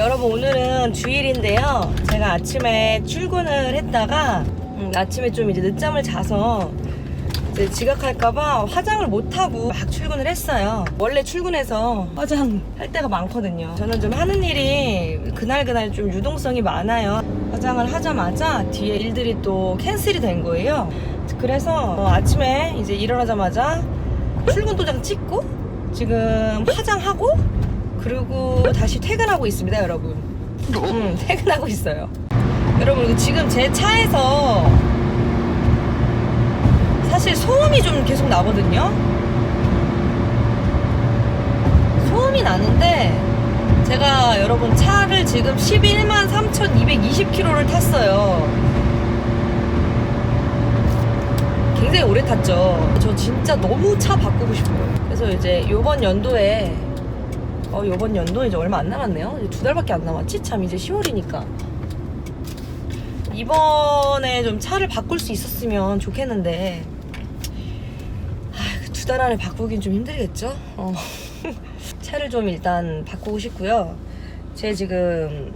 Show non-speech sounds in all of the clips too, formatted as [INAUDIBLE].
여러분 오늘은 주일인데요. 제가 아침에 출근을 했다가 음, 아침에 좀 이제 늦잠을 자서 이제 지각할까봐 화장을 못하고 막 출근을 했어요. 원래 출근해서 화장 할 때가 많거든요. 저는 좀 하는 일이 그날그날 좀 유동성이 많아요. 화장을 하자마자 뒤에 일들이 또 캔슬이 된 거예요. 그래서 어, 아침에 이제 일어나자마자 출근 도장 찍고 지금 화장하고 그리고 다시 퇴근하고 있습니다, 여러분. 음, 퇴근하고 있어요. 여러분, 지금 제 차에서 사실 소음이 좀 계속 나거든요. 소음이 나는데 제가 여러분 차를 지금 11만 3,220km를 탔어요. 굉장히 오래 탔죠. 저 진짜 너무 차 바꾸고 싶어요. 그래서 이제 요번 연도에 어 요번 연도 이제 얼마 안 남았네요. 두 달밖에 안 남았지? 참 이제 10월이니까. 이번에 좀 차를 바꿀 수 있었으면 좋겠는데 두달 안에 바꾸긴 좀 힘들겠죠? 어. [LAUGHS] 차를 좀 일단 바꾸고 싶고요. 제 지금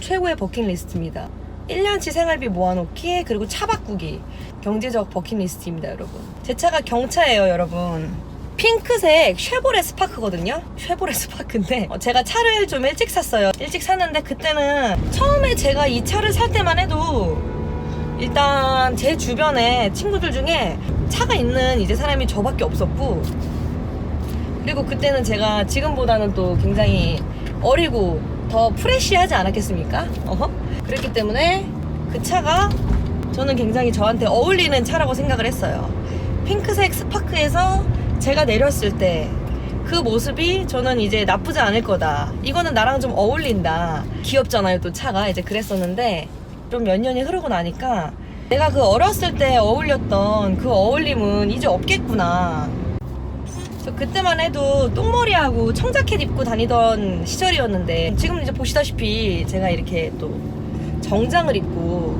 최고의 버킷리스트입니다. 1년치 생활비 모아놓기 그리고 차 바꾸기 경제적 버킷리스트입니다 여러분 제 차가 경차예요 여러분 핑크색 쉐보레 스파크거든요 쉐보레 스파크인데 어, 제가 차를 좀 일찍 샀어요 일찍 샀는데 그때는 처음에 제가 이 차를 살 때만 해도 일단 제 주변에 친구들 중에 차가 있는 이제 사람이 저밖에 없었고 그리고 그때는 제가 지금보다는 또 굉장히 어리고 더 프레쉬하지 않았겠습니까? 어허? 그랬기 때문에 그 차가 저는 굉장히 저한테 어울리는 차라고 생각을 했어요. 핑크색 스파크에서 제가 내렸을 때 그 모습이 저는 이제 나쁘지 않을 거다. 이거는 나랑 좀 어울린다. 귀엽잖아요, 또 차가. 이제 그랬었는데 좀 몇 년이 흐르고 나니까 내가 그 어렸을 때 어울렸던 그 어울림은 이제 없겠구나. 저 그때만 해도 똥머리하고 청자켓 입고 다니던 시절이었는데 지금 이제 보시다시피 제가 이렇게 또 정장을 입고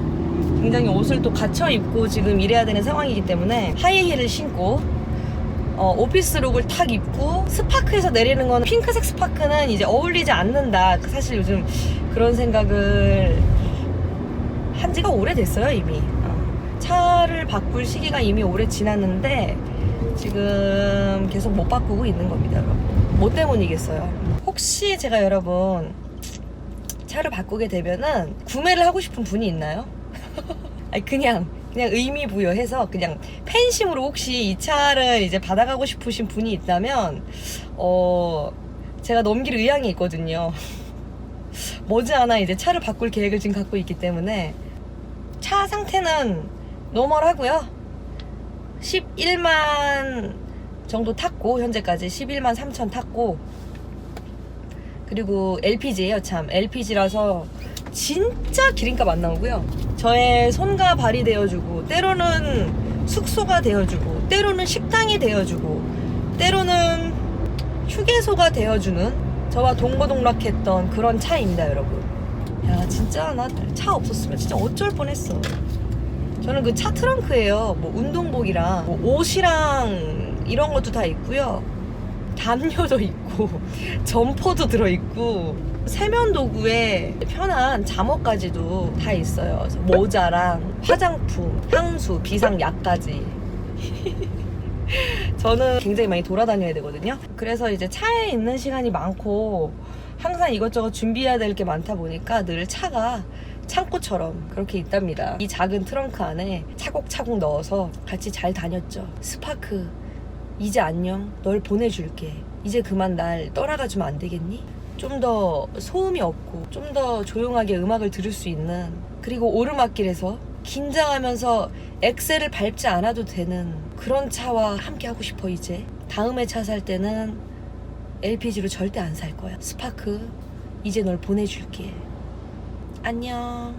굉장히 옷을 또 갖춰 입고 지금 일해야 되는 상황이기 때문에 하이힐을 신고 어, 오피스룩을 탁 입고 스파크에서 내리는 건 핑크색 스파크는 이제 어울리지 않는다. 그 사실 요즘 그런 생각을 한 지가 오래됐어요 이미. 어, 차를 바꿀 시기가 이미 오래 지났는데 지금 계속 못 바꾸고 있는 겁니다, 여러분. 뭐 때문이겠어요? 혹시 제가 여러분 차를 바꾸게 되면은 구매를 하고 싶은 분이 있나요? [LAUGHS] 아니 그냥 그냥 의미 부여해서 그냥 팬심으로 혹시 이 차를 이제 받아가고 싶으신 분이 있다면 어 제가 넘길 의향이 있거든요. [LAUGHS] 머지않아 이제 차를 바꿀 계획을 지금 갖고 있기 때문에 차 상태는 노멀하고요. 11만 정도 탔고 현재까지 11만 3천 탔고 그리고 LPG예요 참 LPG라서 진짜 기름값 안 나오고요 저의 손과 발이 되어주고 때로는 숙소가 되어주고 때로는 식당이 되어주고 때로는 휴게소가 되어주는 저와 동고동락했던 그런 차입니다 여러분 야 진짜 나 차 없었으면 진짜 어쩔 뻔했어 저는 그 차 트렁크에요. 뭐 운동복이랑 뭐 옷이랑 이런 것도 다 있고요. 담요도 있고 점퍼도 들어있고 세면 도구에 편한 잠옷까지도 다 있어요. 모자랑 화장품, 향수, 비상약까지. [LAUGHS] 저는 굉장히 많이 돌아다녀야 되거든요. 그래서 이제 차에 있는 시간이 많고 항상 이것저것 준비해야 될 게 많다 보니까 늘 차가 창고처럼 그렇게 있답니다. 이 작은 트렁크 안에 차곡차곡 넣어서 같이 잘 다녔죠. 스파크, 이제 안녕. 널 보내줄게. 이제 그만 날 떠나가주면 안 되겠니? 좀 더 소음이 없고 좀 더 조용하게 음악을 들을 수 있는 그리고 오르막길에서 긴장하면서 엑셀을 밟지 않아도 되는 그런 차와 함께 하고 싶어 이제 다음에 차 살 때는 LPG로 절대 안 살 거야 스파크 이제 널 보내줄게 안녕